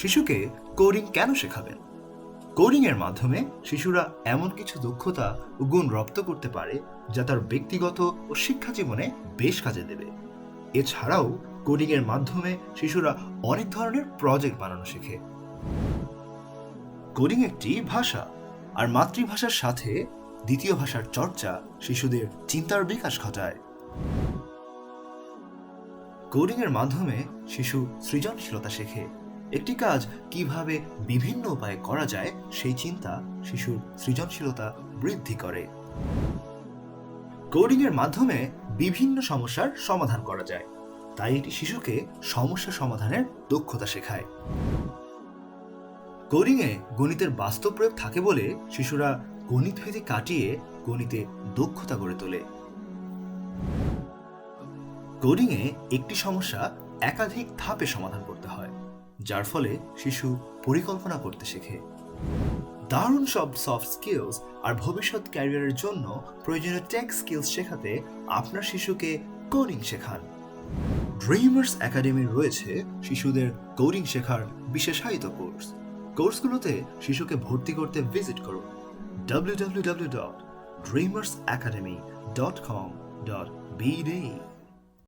শিশুকে কোডিং কেন শেখাবেন? কোডিং এর মাধ্যমে শিশুরা এমন কিছু দক্ষতা ও গুণ রপ্ত করতে পারে যা তার ব্যক্তিগত ও শিক্ষা জীবনে বেশ কাজে দেবে। এছাড়াও কোডিং এর মাধ্যমে শিশুরা অনেক ধরনের প্রজেক্ট বানানো শেখে। কোডিং একটি ভাষা, আর মাতৃভাষার সাথে দ্বিতীয় ভাষার চর্চা শিশুদের চিন্তার বিকাশ ঘটায়। কোডিং এর মাধ্যমে শিশু সৃজনশীলতা শেখে। একটি কাজ কীভাবে বিভিন্ন উপায়ে করা যায়, সেই চিন্তা শিশুর সৃজনশীলতা বৃদ্ধি করে। কোডিং এর মাধ্যমে বিভিন্ন সমস্যার সমাধান করা যায়। তাই এটি শিশুকে সমস্যা সমাধানের দক্ষতা শেখায়। কোডিং এ গণিতের বাস্তব প্রয়োগ থাকে বলে শিশুরা গণিত ভেদে কাটিয়ে গণিতে দক্ষতা গড়ে তোলে। কোডিং এ একটি সমস্যা একাধিক ধাপে সমাধান করতে হয়। যার ফলে শিশু পরিকল্পনা করতে শেখে। দারুণ সব সফট স্কিলস আর ভবিষ্যৎ ক্যারিয়ারের জন্য প্রয়োজনীয় টেক স্কিলস শেখাতে আপনার শিশুকে কোডিং শেখান। ড্রিমার্স একাডেমি রয়েছে শিশুদের কোডিং শেখার বিশেষায়িত কোর্স কোর্সগুলোতে শিশুকে ভর্তি করতে ভিজিট করুন। W dot dot www.dreamersacademy.com.bd